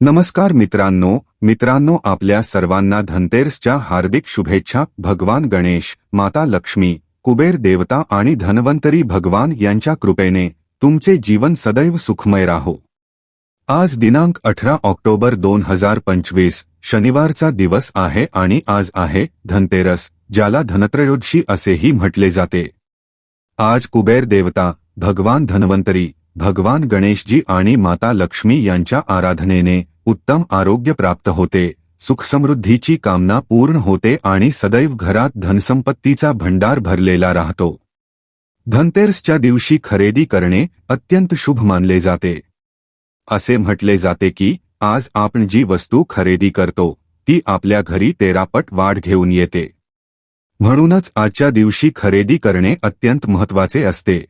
नमस्कार मित्रांनो मित्रांनो आपल्या सर्वांना धनतेरसच्या हार्दिक शुभेच्छा भगवान गणेश माता लक्ष्मी कुबेर देवता आणि धन्वंतरी भगवान यांच्या कृपेने तुमचे जीवन सदैव सुखमय राहो. आज दिनांक अठरा ऑक्टोबर दोन हजार पंचवीस शनिवारचा दिवस आहे आणि आज आहे धनतेरस ज्याला धनत्रयोदशी असेही म्हटले जाते. आज कुबेर देवता भगवान धन्वंतरी भगवान गणेशजी आणि माता लक्ष्मी यांच्या आराधनेने उत्तम आरोग्य प्राप्त होते सुखसमृद्धीची कामना पूर्ण होते आणि सदैव घरात धनसंपत्तीचा भंडार भरलेला राहतो. धनतेरसच्या दिवशी खरेदी करणे अत्यंत शुभ मानले जाते. असे म्हटले जाते की आज आपण जी वस्तू खरेदी करतो ती आपल्या घरी तेरापट वाढ घेऊन येते. म्हणूनच आजच्या दिवशी खरेदी करणे अत्यंत महत्त्वाचे असते.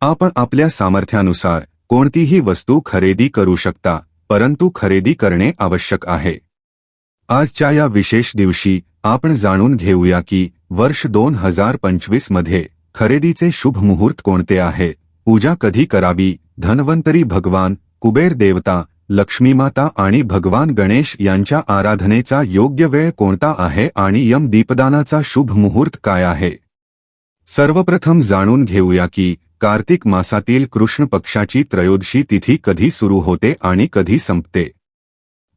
आपण आपल्या सामर्थ्यानुसार कोणतीही वस्तू खरेदी करू शकता परंतु खरेदी करणे आवश्यक आहे. आजच्या या विशेष दिवशी आपण जाणून घेऊया की वर्ष दोन हजार पंचवीसमध्ये खरेदीचे शुभ मुहूर्त कोणते आहे. पूजा कधी करावी? धन्वंतरी भगवान कुबेर देवता लक्ष्मीमाता आणि भगवान गणेश यांच्या आराधनेचा योग्य वेळ कोणता आहे आणि यम दीपदानाचा शुभ मुहूर्त काय आहे? सर्वप्रथम जाणून घेऊया की कार्तिक मासातील कृष्ण पक्षाची त्रयोदशी तिथी कधी सुरू होते आणि कधी संपते.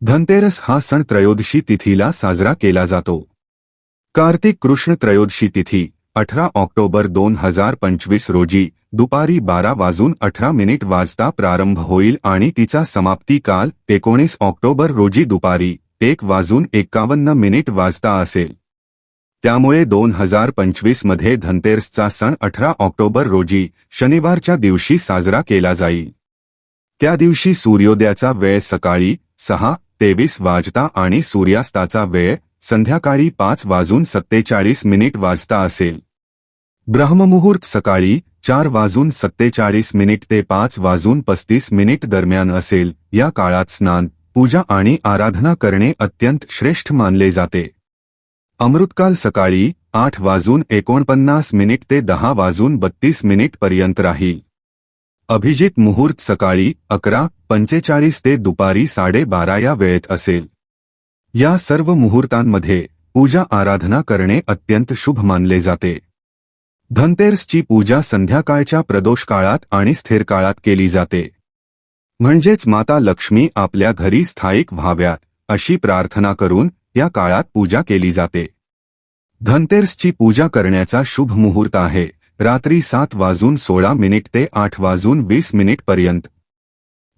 धनतेरस हा सण त्रयोदशी तिथीला साजरा केला जातो. कार्तिक कृष्ण त्रयोदशी तिथी अठरा ऑक्टोबर दोन हजार पंचवीस रोजी दुपारी बारा वाजून अठरा मिनिट वाजता प्रारंभ होईल आणि तिचा समाप्ती काल एकोणीस ऑक्टोबर रोजी दुपारी एक वाजून एक्कावन्न मिनिट वाजता असेल. त्यामुळे दोन हजार पंचवीसमध्ये धनतेरसचा सण अठरा ऑक्टोबर रोजी शनिवारच्या दिवशी साजरा केला जाईल त्या दिवशी सूर्योदयाचा वेळ सकाळी सहा तेवीस वाजता आणि सूर्यास्ताचा वेळ संध्याकाळी पाच वाजून सत्तेचाळीस मिनिट वाजता असेल. ब्रह्ममुहूर्त सकाळी चार वाजून सत्तेचाळीस मिनिट ते पाच वाजून पस्तीस मिनिट दरम्यान असेल. या काळात स्नान पूजा आणि आराधना करणे अत्यंत श्रेष्ठ मानले जाते. अमृतकाल सकाळी आठ वाजून एकोणपन्नास मिनिट ते दहा वाजून बत्तीस मिनिट पर्यंत राहील अभिजित मुहूर्त सकाळी अकरा पंचेचाळीस ते दुपारी साडेबारा या वेळेत असेल. या सर्व मुहूर्तांमध्ये पूजा आराधना करणे अत्यंत शुभ मानले जाते. धनतेरसची पूजा संध्याकाळच्या प्रदोष काळात आणि स्थिर काळात केली जाते. म्हणजेच माता लक्ष्मी आपल्या घरी स्थायिक व्हाव्यात अशी प्रार्थना करून त्या काळात पूजा केली जाते. धनतेरसची पूजा करण्याचा शुभ मुहूर्त आहे. रात्री सात वाजून सोळा मिनिट ते आठ वाजून वीस मिनिट पर्यंत.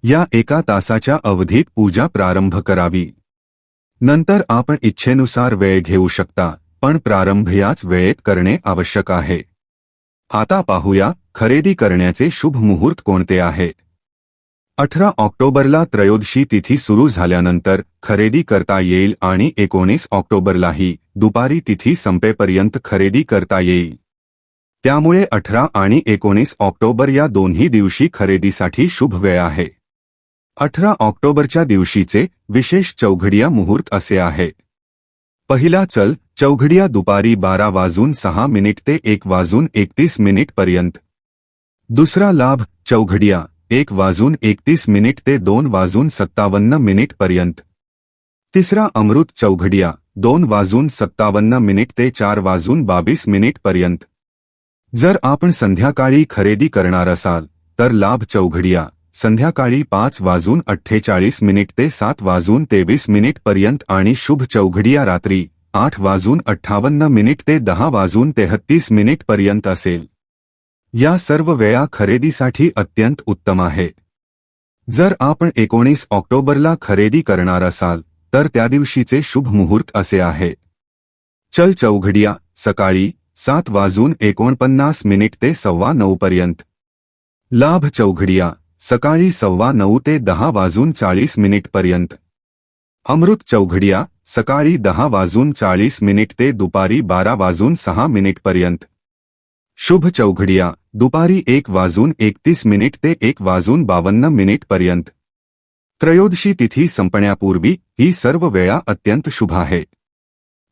या एका तासाच्या अवधीत पूजा प्रारंभ करावी. नंतर आपण इच्छेनुसार वेळ घेऊ शकता पण प्रारंभ याच वेळेत करणे आवश्यक आहे. आता पाहूया खरेदी करण्याचे शुभ मुहूर्त कोणते आहेत अठरा ऑक्टोबरला त्रयोदशी तिथी सुरू झाल्यानंतर खरेदी करता येईल आणि एकोणीस ऑक्टोबरलाही दुपारी तिथी संपेपर्यंत खरेदी करता येईल. त्यामुळे अठरा आणि एकोणीस ऑक्टोबर या दोन्ही दिवशी खरेदीसाठी शुभ वेळ आहे. अठरा ऑक्टोबरच्या दिवशीचे विशेष चौघडिया मुहूर्त असे आहे. पहिला चल चौघडिया दुपारी बारा वाजून सहा मिनिट ते एक वाजून एकतीस मिनिट पर्यंत. दुसरा लाभ चौघडिया एक वाजून एकतीस मिनिट ते दोन वाजून सत्तावन्न मिनिट पर्यंत. तिसरा अमृत चौघडिया दोन वाजून सत्तावन्न मिनिट ते चार वाजून बावीस मिनिट पर्यंत. जर आपण संध्याकाळी खरेदी करणार असाल तर लाभ चौघडिया संध्याकाळी पाच वाजून अठ्ठेचाळीस मिनिट ते सात वाजून तेवीस मिनिट पर्यंत आणि शुभ चौघडिया रात्री आठ वाजून अठ्ठावन्न मिनिट ते दहा वाजून तेहत्तीस मिनिट पर्यंत असेल. या सर्व वेळा खरेदीसाठी अत्यंत उत्तम आहेत जर आपण एकोणीस ऑक्टोबरला खरेदी करणार असाल तर त्या दिवशीचे शुभ मुहूर्त असे आहे. चल चौघडिया सकाळी सात वाजून एकोणपन्नास मिनिट ते सव्वा नऊपर्यंत लाभ चौघडिया सकाळी सव्वा नऊ ते दहा वाजून चाळीस मिनिट पर्यंत. अमृत चौघडिया सकाळी दहा वाजून चाळीस मिनिट ते दुपारी बारा वाजून सहा मिनिटपर्यंत शुभ चौघडिया दुपारी एक वाजून एकतीस मिनिट ते एक वाजून बावन्न मिनिट पर्यंत. त्रयोदशी तिथी संपण्यापूर्वी ही सर्व वेळा अत्यंत शुभ आहे.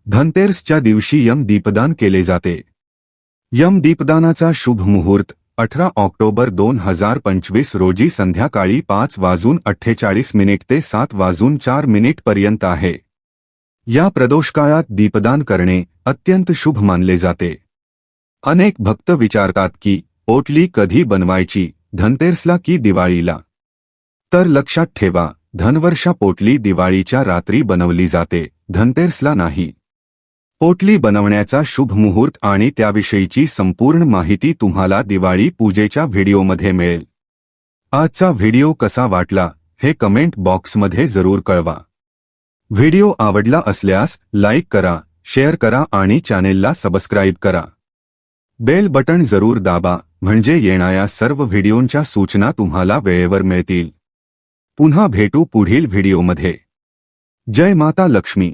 धनतेरसच्या दिवशी यम दीपदान केले जाते. यम दीपदानाचा शुभ मुहूर्त अठरा ऑक्टोबर दोन हजार पंचवीस रोजी संध्याकाळी पाच वाजून अठ्ठेचाळीस मिनिट ते सात वाजून चार मिनिट पर्यंत आहे. या प्रदोषकाळात दीपदान करणे अत्यंत शुभ मानले जाते. अनेक भक्त विचारतात की पोटली कधी बनवायची? धनतेरसला की दिवाळीला? तर लक्षात ठेवा धनवर्षा पोटली दिवाळीच्या रात्री बनवली जाते धनतेरसला नाही. पोटली बनवण्याचा शुभ मुहूर्त आणि त्याविषयीची संपूर्ण माहिती तुम्हाला दिवाळी पूजेच्या व्हिडिओमध्ये मिळेल. आजचा व्हिडिओ कसा वाटला हे कमेंट बॉक्समध्ये जरूर कळवा. व्हिडिओ आवडला असल्यास लाईक करा शेअर करा आणि चॅनेलला सबस्क्राईब करा. बेल बटण जरूर दाबा म्हणजे येणाऱ्या सर्व व्हिडिओंच्या सूचना तुम्हाला वेळेवर मिळतील. पुन्हा भेटू पुढील व्हिडिओमध्ये. जय माता लक्ष्मी.